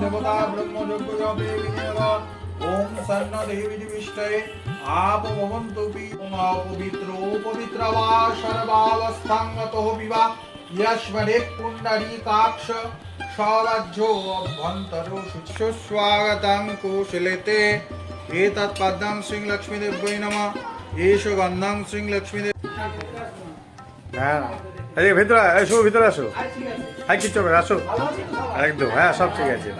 देवता ब्रह्मजोगुजोपेविनियोगा ॐ सन्न देवी दिविष्टये आप भवन्तु पवित्रो पवित्र वा सर्वावस्थाङ्गतो विवा यस्मरे पुण्डरीकाक्ष सौरज्यो अभ्यन्तरो सुस्वागतं कुशलते एतत्पद्मं श्रीलक्ष्मीदेव्यै नमः লক্ষ্মী হ্যাঁ। ভিতরে ভিতরে আসো। আচ্ছা, হ্যাঁ কিচ্ছু আসো। একদম হ্যাঁ সব ঠিক আছে।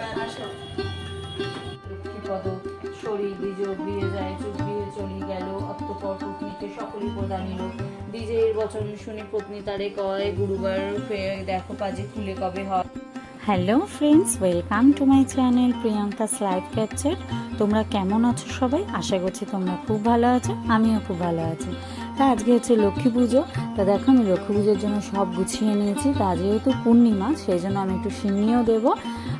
শুনে পত্নী তারে কয় গুরুবার দেখো পাজে খুলে কবে হয়? Hello friends welcome to my channel Priyanka's live capture তোমরা কেমন আছো সবাই? আশা করছি তোমরা খুব ভালো আছো, আমিও খুব ভালো আছি। তা আজকে হচ্ছে লক্ষ্মী পুজো। তা দেখো, আমি লক্ষ্মী পুজোর জন্য সব গুছিয়ে নিয়েছি। তা যেহেতু পূর্ণিমা, সেই জন্য আমি একটু সিন্নিও দেবো।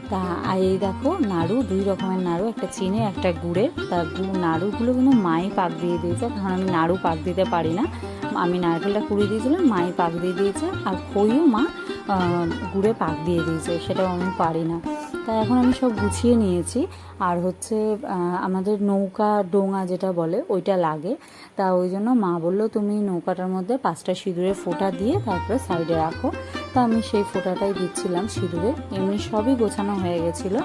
তা এই দেখো, নাড়ু, দুই রকমের নাড়ু, একটা চিনে, একটা গুড়ের। তা নাড়ুগুলো কিন্তু মাই পাক দিয়ে দিয়েছে। কারণ আমি নাড়ু পাক দিতে পারি না। আমি নারকেলটা কুড়িয়ে দিয়েছিলাম, মাই পাক দিয়ে দিয়েছে। আর খইও মা গুড়ে পাক দিয়ে দিয়েছে, সেটাও আমি পারি না তাই এখন আমি সব গুছিয়ে নিয়েছি। আর হচ্ছে আমাদের নৌকা ডোঙা যেটা বলে, ওইটা লাগে। তা ওই জন্য মা বলল, তুমি নৌকাটার মধ্যে পাঁচটা সিঁদুরে ফোটা দিয়ে তারপরে সাইডে রাখো। তা আমি সেই ফোঁটাটাই দিচ্ছিলাম সিঁদুরে। এমনি সবই গোছানো হয়ে গেছিল।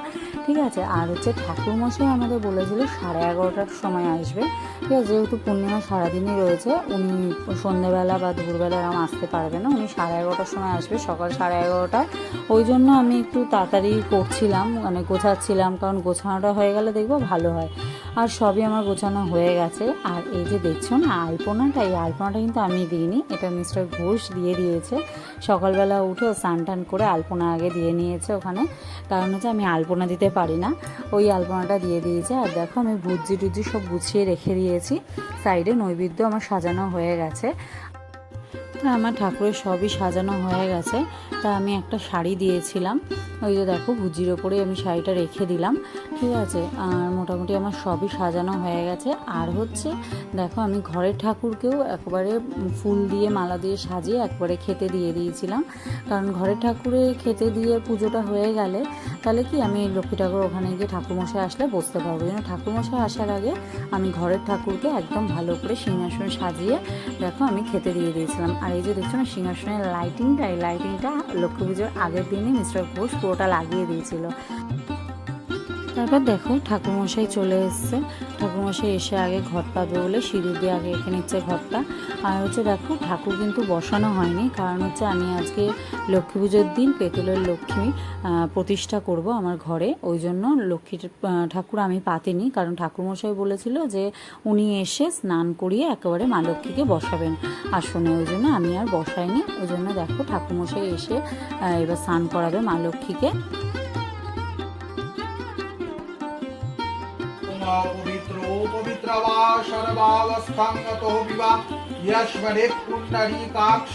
ঠিক আছে? আর হচ্ছে ঠাকুরমশাই আমাদের বলেছিল সাড়ে এগারোটার সময় আসবে। ঠিক আছে? যেহেতু পূর্ণিমা সারাদিনই রয়েছে, উনি সন্ধ্যেবেলা বা দুপুরবেলা এরকম আসতে পারবে না। উনি সাড়ে এগারোটার সময় আসবে, সকাল সাড়ে এগারোটায় ওই জন্য আমি একটু তাড়াতাড়ি করছিলাম মানে গোছাচ্ছিলাম। কারণ গোছানোটা হয়ে গেলে দেখব ভালো হয়। আর সবই আমার গোছানো হয়ে গেছে। আর এই যে দেখছ না আলপনাটা এই আলপনাটা কিন্তু আমি দিইনি। এটা মিস্টার ঘোষ দিয়ে দিয়েছে। সকালবেলা উঠে ও স্নান টান করে আলপনা আগে দিয়ে নিয়েছে ওখানে। কারণ হচ্ছে আমি আলপনা দিতে পারি না। ওই আলপনাটা দিয়ে দিয়েছে। আর দেখো আমি ভুজি টুজি সব গুছিয়ে রেখে দিয়েছি। সাইডে নৈবেদ্য আমার সাজানো হয়ে গেছে। আমার ঠাকুরের সবই সাজানো হয়ে গেছে। তা আমি একটা শাড়ি দিয়েছিলাম। ওই যে দেখো, ভুজির ওপরে আমি শাড়িটা রেখে দিলাম। ঠিক আছে? আর মোটামুটি আমার সবই সাজানো হয়ে গেছে। আর হচ্ছে, দেখো, আমি ঘরের ঠাকুরকেও একবারে ফুল দিয়ে, মালা দিয়ে সাজিয়ে একবারে খেতে দিয়ে দিয়েছিলাম। কারণ ঘরের ঠাকুরে খেতে দিয়ে পুজোটা হয়ে গেলে, তাহলে কি আমি লক্ষ্মী ঠাকুর ওখানে গিয়ে ঠাকুরমশাই আসলে বসতে পারব? যেন ঠাকুরমশাই আসার আগে আমি ঘরের ঠাকুরকে একদম ভালো করে সিংহাসন সাজিয়ে, দেখো, আমি খেতে দিয়ে দিয়েছিলাম। আর এই যে দেখছ না, সিংহাসনের লাইটিংটা এই লাইটিংটা লক্ষ্মী পুজোর আগের দিনই মিস্টার ঘোষ পুরোটা লাগিয়ে দিয়েছিল। তারপর দেখো, ঠাকুরমশাই চলে এসছে। ঠাকুরমশাই এসে আগে ঘট পাবে বলে সিঁদুর দিয়ে আগে এখানে নিচ্ছে ঘরটা আর হচ্ছে দেখো, ঠাকুর কিন্তু বসানো হয়নি। কারণ হচ্ছে আমি আজকে লক্ষ্মী পুজোর দিন পেতলের লক্ষ্মী প্রতিষ্ঠা করব আমার ঘরে। ওই জন্য লক্ষ্মী ঠাকুর আমি পাতিনি। কারণ ঠাকুরমশাই বলেছিল যে উনি এসে স্নান করিয়ে একেবারে মা লক্ষ্মীকে বসাবেন আসনে। ওই জন্য আমি আর বসাইনি। ওই জন্য দেখো, ঠাকুরমশাই এসে এবার স্নান করাবে মা লক্ষ্মীকে। পবিত্রো পবিত্রবা সর্বাবস্থাঙ্গত বিবা ইয়স্মরে পুণ্ডরীকাক্ষ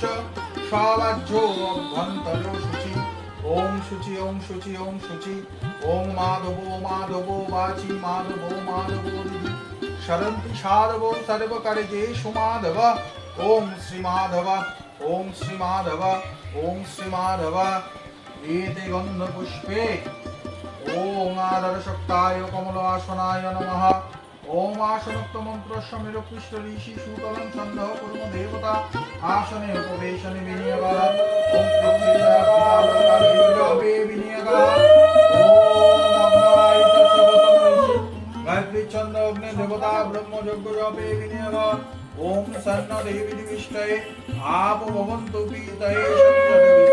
সবাজ্জো অভ্যন্তর শুচি ওম শুচি ওম শুচি ওম শুচি ওম মাধব মাধব বাচি মাধব মাধব শরন্তি সাধব সর্বকরে যে সুমাধব ওম শ্রীমাধব ওম माधव एते गन्धपुष्पे ओम आदरशक्ताय कमलासनाय नमः ओम आसनक्त मन्त्रस्य निरपृष्ट ऋषि सूतलं छन्दः कुर्म देवता आसने उपवेशने विनियोग ओम पृथ्वीजापे विनियोग ओम अग्नाय तत्सवतं ऋषि गायत्री छन्द अग्नि देवता ब्रह्म यज्ञ जपे विनियोग ओम सन्न देवी दिविष्टये आप भवन्तु पीतये এই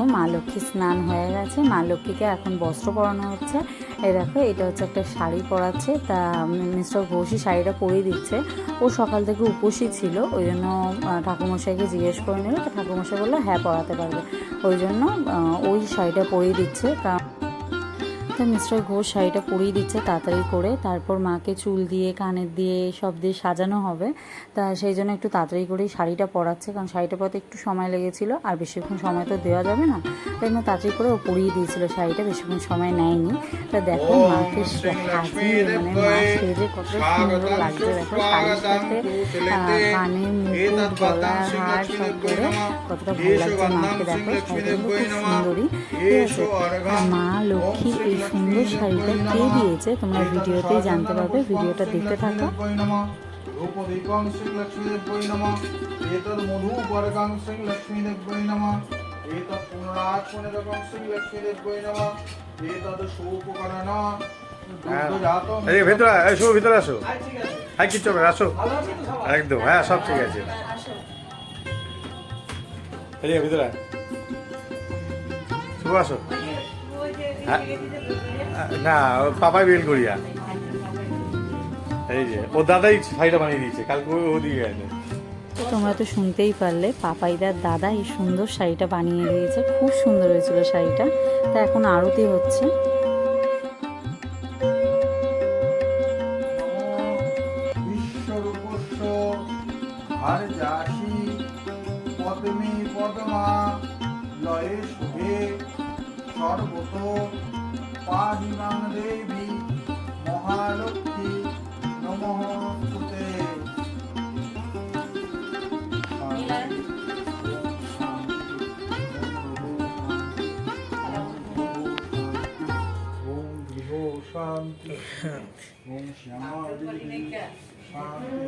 দেখো, মা লক্ষ্মী স্নান হয়ে গেছে। মা লক্ষ্মীকে এখন বস্ত্র পরানো হচ্ছে। এই দেখো, এটা হচ্ছে একটা শাড়ি পরাচ্ছে। তা মিস্টার ঘোষই শাড়িটা পরিয়ে দিচ্ছে। ও সকাল থেকে উপসী ছিল, ওই জন্য ঠাকুরমশাইকে জিজ্ঞেস করে নিল। তো ঠাকুরমশাই বলল হ্যাঁ পরাতে পারবে। ওই জন্য ওই শাড়িটা পরিয়ে দিচ্ছে। কারণ তো মিস্টার ঘোষ শাড়িটা পরিয়ে দিচ্ছে তাড়াতাড়ি করে। তারপর মাকে চুল দিয়ে, কানের দিয়ে সব দিয়ে সাজানো হবে। তা সেই জন্য একটু তাড়াতাড়ি করেই শাড়িটা পরাচ্ছে, কারণ শাড়িটা পরাতে একটু সময় লেগেছিল আর বেশিক্ষণ সময় তো দেওয়া যাবে না। তাই জন্য তাড়াতাড়ি করে ও পরিয়ে দিয়েছিল শাড়িটা, বেশিক্ষণ সময় নেয়নি। তা দেখো মাকে মানে মা লক্ষ্মী সেজে কত সুন্দর লাগছে। দেখো শাড়ির সাথে কানে মুকুট হার সব করে কতটা ভালো লাগছে মাকে দেখো। লক্ষ্মী শাড়িটা খুব সুন্দরী ঠিক আছে? মা লক্ষ্মীর এই সুন্দর শাড়িটা কে দিয়েছে তোমরা ভিডিওতেই জানতে পারবে, ভিডিওটা দেখতে থাকো। এই ভেতরে আসো। আসো। একদম হ্যাঁ সব ঠিক আছে। ভিতরে। শুভ, আসো। না, ও পাপাই বেল করিয়া। এই যে, ও দাদাই শাড়িটা বানিয়ে দিয়েছে, কালকে ও দিয়ে গেছে। তোমরা তো শুনতেই পারলে, পাপাইদার দাদা এই সুন্দর শাড়িটা বানিয়ে দিয়েছে, খুব সুন্দর হয়েছিল শাড়িটা। তা এখন আরতি হচ্ছে। সর্বত পাহিমাং দেবী মহালক্ষ্মী নমঃ শান্তি। ওম শ্যামা শান্তি।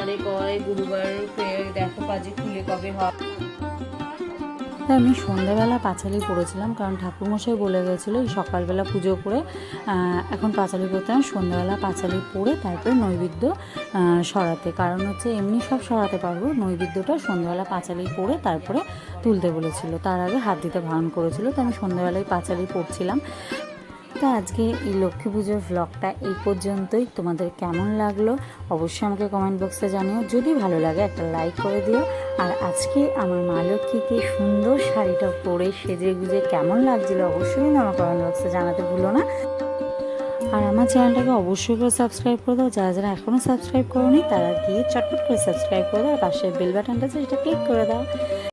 তারে কয়, গুরুবার দেখো পাজি খুলে কবে হয়। আমি সন্ধ্যাবেলা পাঁচালি পড়েছিলাম কারণ ঠাকুরমশাই বলে গেছিল সকালবেলা পুজো করে এখন পাঁচালি হয়, সন্ধ্যাবেলা পাঁচালি পড়ে তারপরে নৈবেদ্য সরাতে। কারণ হচ্ছে এমনি সব সরাতে পারব, নৈবেদ্যটা সন্ধ্যাবেলা পাঁচালি পড়ে তারপরে তুলতে বলেছিল। তার আগে হাত দিতে বারণ করেছিল, তো আমি সন্ধ্যাবেলায় পাঁচালি পড়ছিলাম তো আজকে এই লক্ষ্মী পুজোর ভ্লগটা এই পর্যন্তই। তোমাদের কেমন লাগল অবশ্যই আমাকে কমেন্ট বক্সে জানিও। যদি ভালো লাগে একটা লাইক করে দিও। আর আজকে আমার মা লক্ষ্মীকে সুন্দর শাড়িটা পরে সেজে গুজে কেমন লাগছিল অবশ্যই কিন্তু আমার কমেন্ট বক্সে জানাতে ভুলো না। আর আমার চ্যানেলটাকে অবশ্যই করে সাবস্ক্রাইব করে দাও। যারা যারা এখনও সাবস্ক্রাইব করোনি, তারা গিয়ে চটপট করে সাবস্ক্রাইব করে দাও। পাশে বেল বাটনটা সেটা ক্লিক করে দাও।